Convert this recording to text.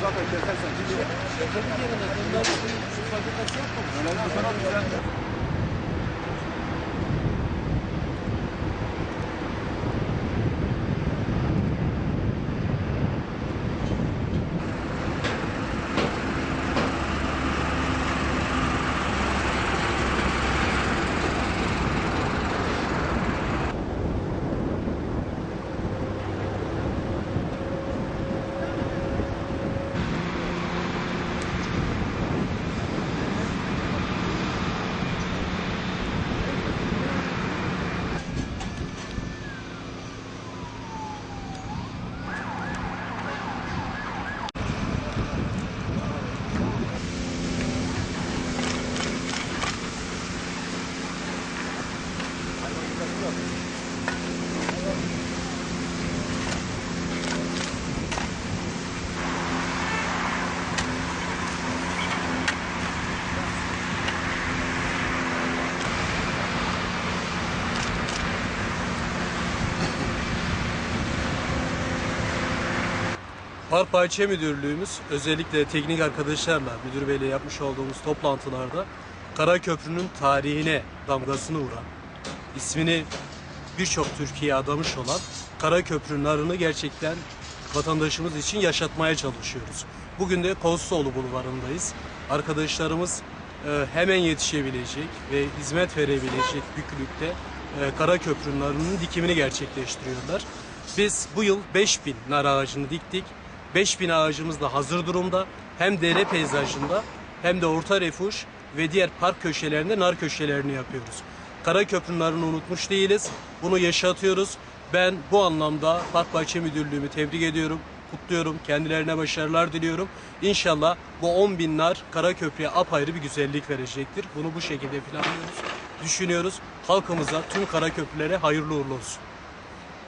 zaten kesersen. Şekerin yerine bunlar şu fabrikası yapmamış. Öyle bir sana güzel. Park Müdürlüğümüz özellikle teknik arkadaşlarla müdür beyle yapmış olduğumuz toplantılarda Karaköprü'nün tarihine damgasını vuran, ismini birçok Türkiye'ye adamış olan Karaköprü narını gerçekten vatandaşımız için yaşatmaya çalışıyoruz. Bugün de Kostoğlu Bulvarı'ndayız. Arkadaşlarımız e, hemen yetişebilecek ve hizmet verebilecek büyüklükte e, Karaköprü narının dikimini gerçekleştiriyorlar. Biz bu yıl 5000 nar ağacını diktik. 5000 ağacımız da hazır durumda. Hem dere peyzajında hem de orta refuj ve diğer park köşelerinde nar köşelerini yapıyoruz. Karaköprü narını unutmuş değiliz. Bunu yaşatıyoruz. Ben bu anlamda Park Bahçe Müdürlüğümü tebrik ediyorum, kutluyorum. Kendilerine başarılar diliyorum. İnşallah bu 10 bin nar Karaköprü'ye apayrı bir güzellik verecektir. Bunu bu şekilde planlıyoruz, düşünüyoruz. Halkımıza, tüm Karaköprülere hayırlı uğurlu olsun.